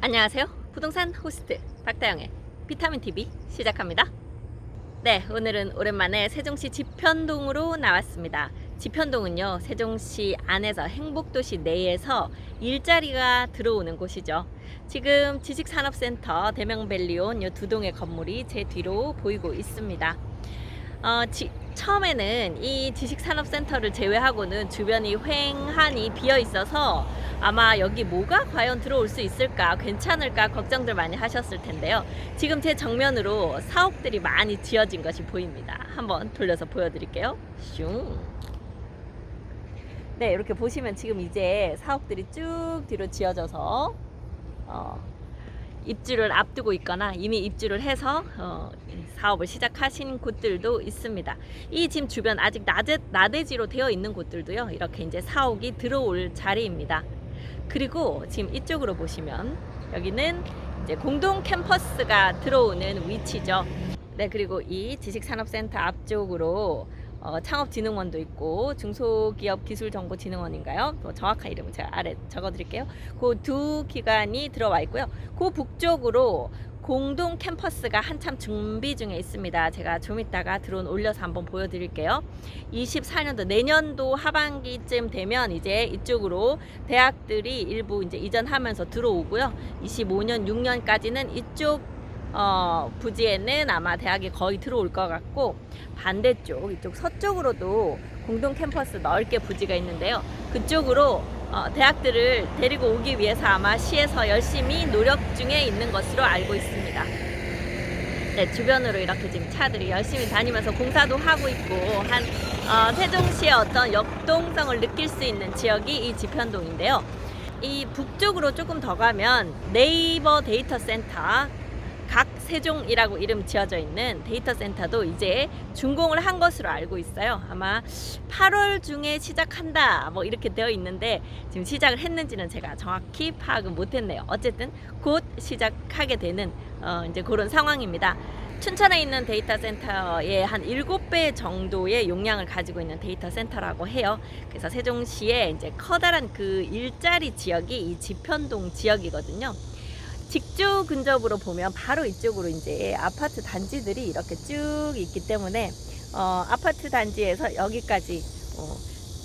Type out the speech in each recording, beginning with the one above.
안녕하세요. 부동산 호스트 박다영의 비타민 TV 시작합니다. 네, 오늘은 오랜만에 세종시 지편동으로 나왔습니다. 지편동은요, 세종시 안에서 행복도시 내에서 일자리가 들어오는 곳이죠. 지금 지식산업센터 대명밸리온 이 두 동의 건물이 제 뒤로 보이고 있습니다. 어, 지- 처음에는 이 지식산업센터를 제외하고는 주변이 휑하니 비어 있어서 아마 여기 뭐가 과연 들어올 수 있을까, 괜찮을까 걱정들 많이 하셨을 텐데요. 지금 제 정면으로 사옥들이 많이 지어진 것이 보입니다. 한번 돌려서 보여드릴게요. 슝. 네, 이렇게 보시면 지금 이제 사옥들이 쭉 뒤로 지어져서 어, 입주를 앞두고 있거나 이미 입주를 해서 어, 사업을 시작하신 곳들도 있습니다. 이 지금 주변 아직 나대, 나대지로 되어 있는 곳들도요. 이렇게 이제 사옥이 들어올 자리입니다. 그리고 지금 이쪽으로 보시면 여기는 이제 공동 캠퍼스가 들어오는 위치죠. 네, 그리고 이 지식산업센터 앞쪽으로 어, 창업진흥원도 있고 중소기업기술정보진흥원인가요? 뭐 정확한 이름은 제가 아래 적어드릴게요. 그 두 기관이 들어와 있고요. 그 북쪽으로 공동 캠퍼스가 한참 준비 중에 있습니다. 제가 좀 이따가 드론 올려서 한번 보여드릴게요. 24년도 내년도 하반기쯤 되면 이제 이쪽으로 대학들이 일부 이제 이전하면서 들어오고요. 25년 6년까지는 이쪽 어, 부지에는 아마 대학이 거의 들어올 것 같고 반대쪽 이쪽 서쪽으로도 공동 캠퍼스 넓게 부지가 있는데요. 그쪽으로 어, 대학들을 데리고 오기 위해서 아마 시에서 열심히 노력 중에 있는 것으로 알고 있습니다. 네, 주변으로 이렇게 지금 차들이 열심히 다니면서 공사도 하고 있고 한 어, 세종시의 어떤 역동성을 느낄 수 있는 지역이 이 지편동인데요. 이 북쪽으로 조금 더 가면 네이버 데이터 센터 각 세종이라고 이름 지어져 있는 데이터 센터도 이제 준공을 한 것으로 알고 있어요. 아마 8월 중에 시작한다 뭐 이렇게 되어 있는데 지금 시작을 했는지는 제가 정확히 파악은 못했네요. 어쨌든 곧 시작하게 되는 어, 이제 그런 상황입니다. 춘천에 있는 데이터 센터의 한 7배 정도의 용량을 가지고 있는 데이터 센터라고 해요. 그래서 세종시에 이제 커다란 그 일자리 지역이 이 지편동 지역이거든요. 직주 근접으로 보면 바로 이쪽으로 이제 아파트 단지들이 이렇게 쭉 있기 때문에 어, 아파트 단지에서 여기까지 어,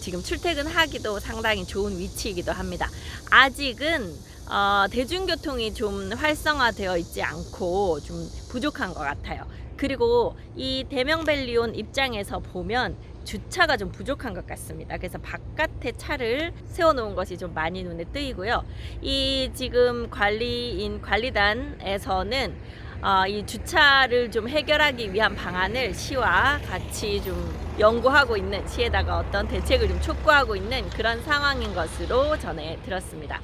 지금 출퇴근하기도 상당히 좋은 위치이기도 합니다. 아직은 어, 대중교통이 좀 활성화되어 있지 않고 좀 부족한 것 같아요. 그리고 이 대명밸리온 입장에서 보면 주차가 좀 부족한 것 같습니다. 그래서 바깥에 차를 세워놓은 것이 좀 많이 눈에 띄고요. 이 지금 관리인 관리단에서는 어, 이 주차를 좀 해결하기 위한 방안을 시와 같이 좀 연구하고 있는 시에다가 어떤 대책을 좀 촉구하고 있는 그런 상황인 것으로 전해 들었습니다.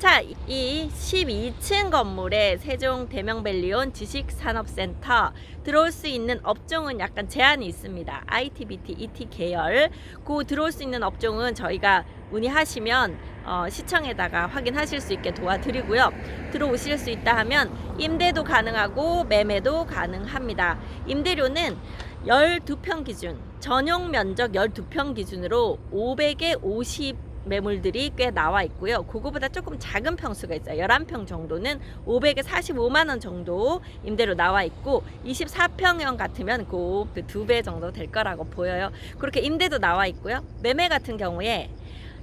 자, 이 12층 건물의 세종 대명밸리온 지식산업센터 들어올 수 있는 업종은 약간 제한이 있습니다. IT, BT, ET 계열. 그 들어올 수 있는 업종은 저희가 문의하시면 어, 시청에다가 확인하실 수 있게 도와드리고요. 들어오실 수 있다 하면 임대도 가능하고 매매도 가능합니다. 임대료는 12평 기준, 전용 면적 12평 기준으로 500에 50 매물들이 꽤 나와 있고요. 그거보다 조금 작은 평수가 있어요. 11평 정도는 500에 45만 원 정도 임대로 나와 있고 24평형 같으면 그두 배 정도 될 거라고 보여요. 그렇게 임대도 나와 있고요. 매매 같은 경우에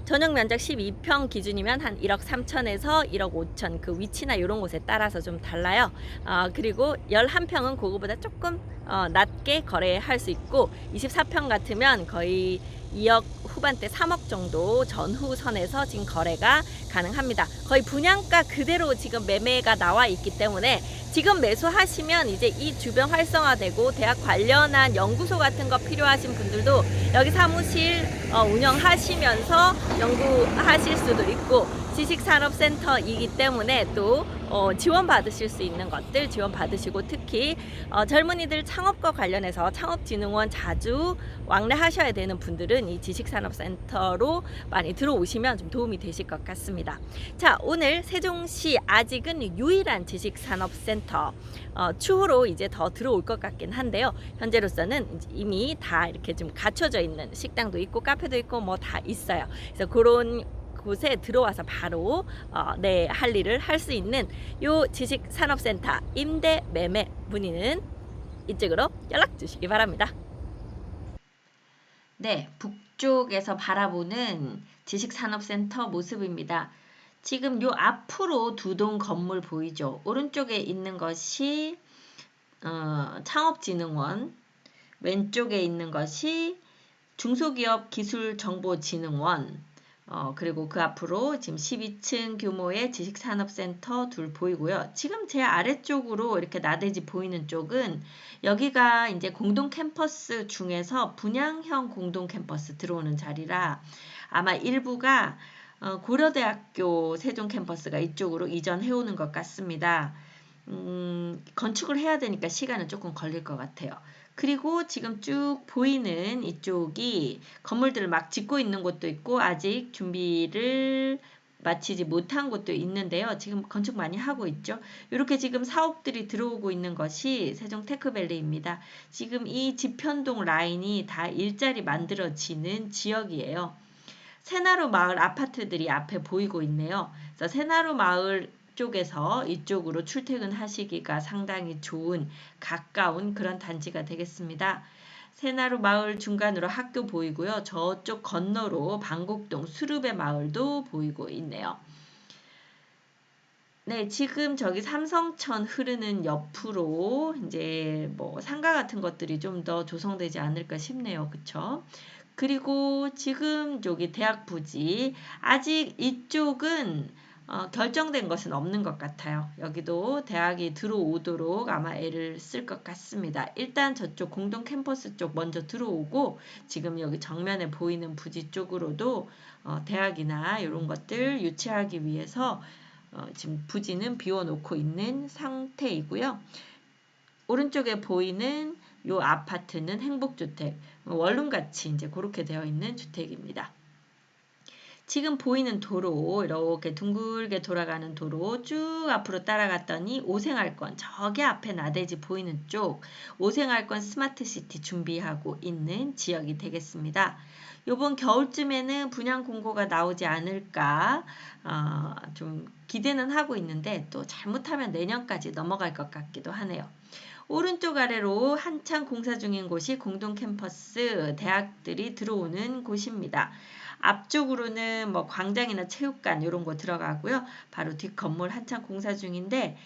전용 면적 12평 기준이면 한 1억 3천에서 1억 5천 그 위치나 이런 곳에 따라서 좀 달라요. 어, 그리고 11평은 그거보다 조금 어, 낮게 거래할 수 있고 24평 같으면 거의 2억 후반대 3억 정도 전후 선에서 지금 거래가 가능합니다. 거의 분양가 그대로 지금 매매가 나와 있기 때문에 지금 매수하시면 이제 이 주변 활성화되고 대학 관련한 연구소 같은 거 필요하신 분들도 여기 사무실 어, 운영하시면서 연구하실 수도 있고 지식산업센터이기 때문에 또 어, 지원 받으실 수 있는 것들 지원 받으시고 특히 어, 젊은이들 창업과 관련해서 창업진흥원 자주 왕래하셔야 되는 분들은 이 지식산업센터로 많이 들어오시면 좀 도움이 되실 것 같습니다. 자 오늘 세종시 아직은 유일한 지식산업센터 어, 추후로 이제 더 들어올 것 같긴 한데요. 현재로서는 이미 다 이렇게 좀 갖춰져 있는 식당도 있고 카페도 있고 뭐 다 있어요. 그래서 그런 곳에 들어와서 바로 어, 네, 할 일을 할 수 있는 요 지식산업센터 임대 매매 문의는 이쪽으로 연락 주시기 바랍니다. 네, 북쪽에서 바라보는 지식산업센터 모습입니다. 지금 요 앞으로 두 동 건물 보이죠? 오른쪽에 있는 것이 어, 창업진흥원, 왼쪽에 있는 것이 중소기업기술정보진흥원, 어, 그리고 그 앞으로 지금 12층 규모의 지식산업센터 둘 보이고요. 지금 제 아래쪽으로 이렇게 나대지 보이는 쪽은 여기가 이제 공동 캠퍼스 중에서 분양형 공동 캠퍼스 들어오는 자리라 아마 일부가 어, 고려대학교 세종 캠퍼스가 이쪽으로 이전해 오는 것 같습니다. 음, 건축을 해야 되니까 시간은 조금 걸릴 것 같아요. 그리고 지금 쭉 보이는 이쪽이 건물들을 막 짓고 있는 곳도 있고 아직 준비를 마치지 못한 곳도 있는데요. 지금 건축 많이 하고 있죠. 이렇게 지금 사업들이 들어오고 있는 것이 세종 테크밸리입니다. 지금 이 지편동 라인이 다 일자리 만들어지는 지역이에요. 새나루 마을 아파트들이 앞에 보이고 있네요. 그래서 새나루 마을 쪽에서 이쪽으로 출퇴근하시기가 상당히 좋은 가까운 그런 단지가 되겠습니다. 새나루 마을 중간으로 학교 보이고요. 저쪽 건너로 방곡동 수르베 마을도 보이고 있네요. 네, 지금 저기 삼성천 흐르는 옆으로 이제 뭐 상가 같은 것들이 좀 더 조성되지 않을까 싶네요. 그쵸? 그리고 지금 여기 대학 부지 아직 이쪽은 어, 결정된 것은 없는 것 같아요. 여기도 대학이 들어오도록 아마 애를 쓸 것 같습니다. 일단 저쪽 공동 캠퍼스 쪽 먼저 들어오고 지금 여기 정면에 보이는 부지 쪽으로도 어, 대학이나 이런 것들 유치하기 위해서 어, 지금 부지는 비워놓고 있는 상태이고요. 오른쪽에 보이는 요 아파트는 행복주택, 원룸같이 이제 그렇게 되어 있는 주택입니다. 지금 보이는 도로 이렇게 둥글게 돌아가는 도로 쭉 앞으로 따라갔더니 오생활권 저기 앞에 나대지 보이는 쪽 오생활권 스마트시티 준비하고 있는 지역이 되겠습니다. 요번 겨울쯤에는 분양 공고가 나오지 않을까 어, 좀 기대는 하고 있는데 또 잘못하면 내년까지 넘어갈 것 같기도 하네요. 오른쪽 아래로 한창 공사 중인 곳이 공동 캠퍼스 대학들이 들어오는 곳입니다. 앞쪽으로는 뭐 광장이나 체육관 이런 거 들어가고요. 바로 뒷 건물 한창 공사 중인데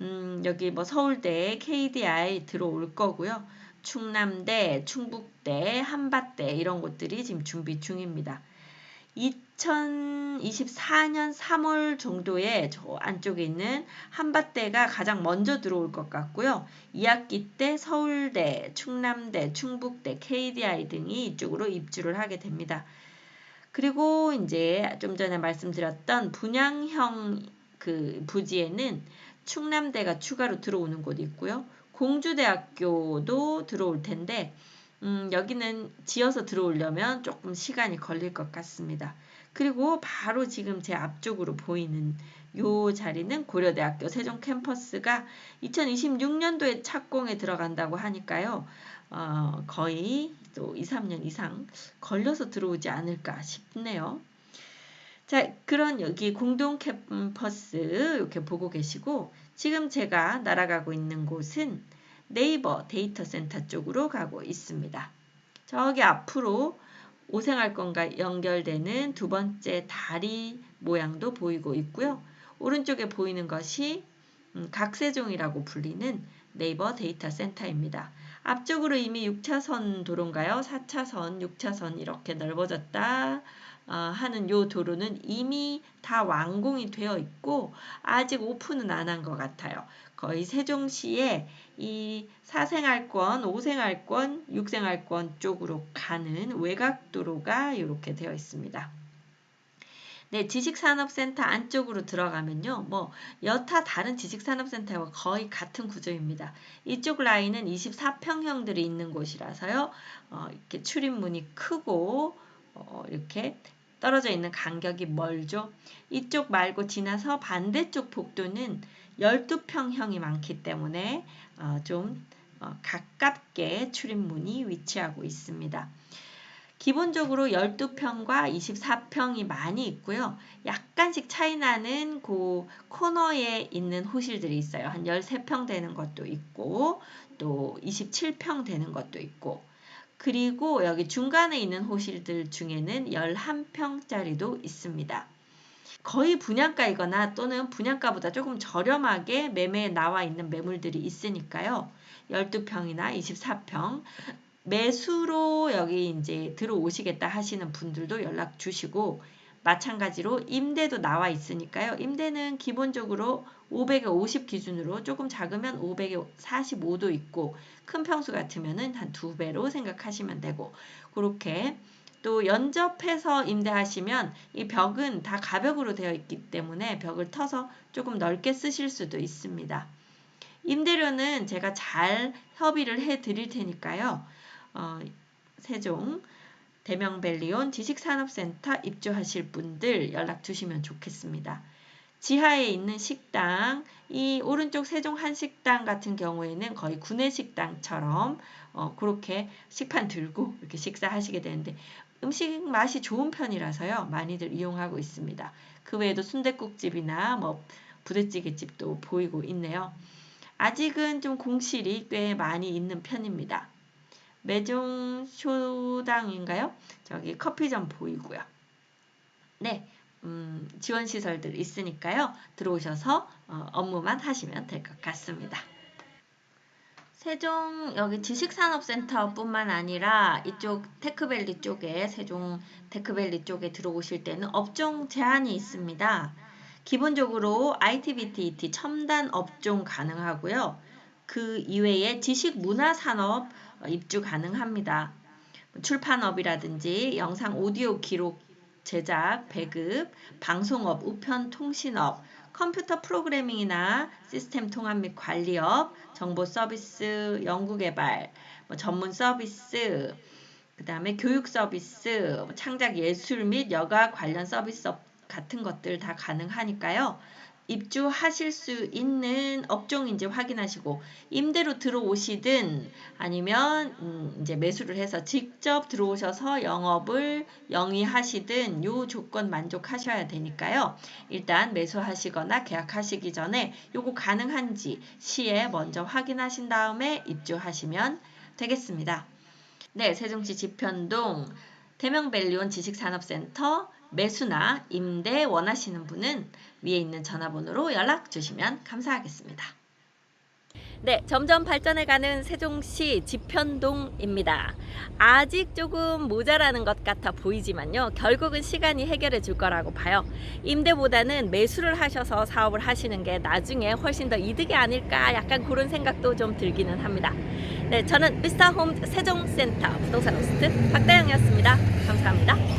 음, 여기 뭐 서울대, KDI 들어올 거고요. 충남대, 충북대, 한밭대 이런 곳들이 지금 준비 중입니다. 2024년 3월 정도에 저 안쪽에 있는 한밭대가 가장 먼저 들어올 것 같고요. 2학기 때 서울대, 충남대, 충북대, KDI 등이 이쪽으로 입주를 하게 됩니다. 그리고 이제 좀 전에 말씀드렸던 분양형 그 부지에는 충남대가 추가로 들어오는 곳이 있고요. 공주대학교도 들어올 텐데 음, 여기는 지어서 들어오려면 조금 시간이 걸릴 것 같습니다. 그리고 바로 지금 제 앞쪽으로 보이는 요 자리는 고려대학교 세종 캠퍼스가 2026년도에 착공에 들어간다고 하니까요. 어, 거의 또 2, 3년 이상 걸려서 들어오지 않을까 싶네요. 자, 그런 여기 공동 캠퍼스 이렇게 보고 계시고 지금 제가 날아가고 있는 곳은 네이버 데이터 센터 쪽으로 가고 있습니다. 저기 앞으로 오생활권과 연결되는 두 번째 다리 모양도 보이고 있고요. 오른쪽에 보이는 것이 음, 각세종이라고 불리는 네이버 데이터 센터입니다. 앞쪽으로 이미 6차선 도로인가요? 4차선, 6차선 이렇게 넓어졌다 어, 하는 요 도로는 이미 다 완공이 되어 있고 아직 오픈은 안 한 것 같아요. 거의 세종시에 이 사생활권, 오생활권, 육생활권 쪽으로 가는 외곽도로가 이렇게 되어 있습니다. 네, 지식산업센터 안쪽으로 들어가면요. 뭐 여타 다른 지식산업센터와 거의 같은 구조입니다. 이쪽 라인은 24평형들이 있는 곳이라서요. 어, 이렇게 출입문이 크고 어, 이렇게 떨어져 있는 간격이 멀죠. 이쪽 말고 지나서 반대쪽 복도는 12평형이 많기 때문에 어, 좀 어, 가깝게 출입문이 위치하고 있습니다. 기본적으로 12평과 24평이 많이 있고요. 약간씩 차이 나는 그 코너에 있는 호실들이 있어요. 한 13평 되는 것도 있고 또 27평 되는 것도 있고 그리고 여기 중간에 있는 호실들 중에는 11평짜리도 있습니다. 거의 분양가이거나 또는 분양가보다 조금 저렴하게 매매에 나와 있는 매물들이 있으니까요. 12평이나 24평 매수로 여기 이제 들어오시겠다 하시는 분들도 연락 주시고 마찬가지로 임대도 나와 있으니까요. 임대는 기본적으로 500에 50 기준으로 조금 작으면 500에 45도 있고 큰 평수 같으면은 한 두 배로 생각하시면 되고 그렇게 또 연접해서 임대하시면 이 벽은 다 가벽으로 되어 있기 때문에 벽을 터서 조금 넓게 쓰실 수도 있습니다. 임대료는 제가 잘 협의를 해 드릴 테니까요. 어, 세종 대명벨리온 지식산업센터 입주하실 분들 연락 주시면 좋겠습니다. 지하에 있는 식당, 이 오른쪽 세종 한식당 같은 경우에는 거의 구내식당처럼 어, 그렇게 식판 들고 이렇게 식사하시게 되는데 음식 맛이 좋은 편이라서요 많이들 이용하고 있습니다. 그 외에도 순댓국집이나 뭐 부대찌개집도 보이고 있네요. 아직은 좀 공실이 꽤 많이 있는 편입니다. 매종 쇼당인가요? 저기 커피점 보이고요. 네, 음, 지원 시설들 있으니까요. 들어오셔서 어, 업무만 하시면 될 것 같습니다. 세종 여기 지식산업센터뿐만 아니라 이쪽 테크밸리 쪽에 세종 테크밸리 쪽에 들어오실 때는 업종 제한이 있습니다. 기본적으로 IT/BT 첨단 업종 가능하고요. 그 이외에 지식 문화 산업 입주 가능합니다. 출판업이라든지 영상 오디오 기록 제작, 배급, 방송업, 우편 통신업, 컴퓨터 프로그래밍이나 시스템 통합 및 관리업, 정보 서비스, 연구 개발, 뭐 전문 서비스, 그 다음에 교육 서비스, 뭐 창작 예술 및 여가 관련 서비스업 같은 것들 다 가능하니까요. 입주하실 수 있는 업종인지 확인하시고 임대로 들어오시든 아니면 음 이제 매수를 해서 직접 들어오셔서 영업을 영위하시든 요 조건 만족하셔야 되니까요. 일단 매수하시거나 계약하시기 전에 요거 가능한지 시에 먼저 확인하신 다음에 입주하시면 되겠습니다. 네, 세종시 지편동 대명밸리온 지식산업센터 매수나 임대 원하시는 분은 위에 있는 전화번호로 연락 주시면 감사하겠습니다. 네, 점점 발전해가는 세종시 지편동입니다. 아직 조금 모자라는 것 같아 보이지만요. 결국은 시간이 해결해 줄 거라고 봐요. 임대보다는 매수를 하셔서 사업을 하시는 게 나중에 훨씬 더 이득이 아닐까 약간 그런 생각도 좀 들기는 합니다. 네, 저는 미스터 홈 세종센터 부동산 호스트 박다영이었습니다. 감사합니다.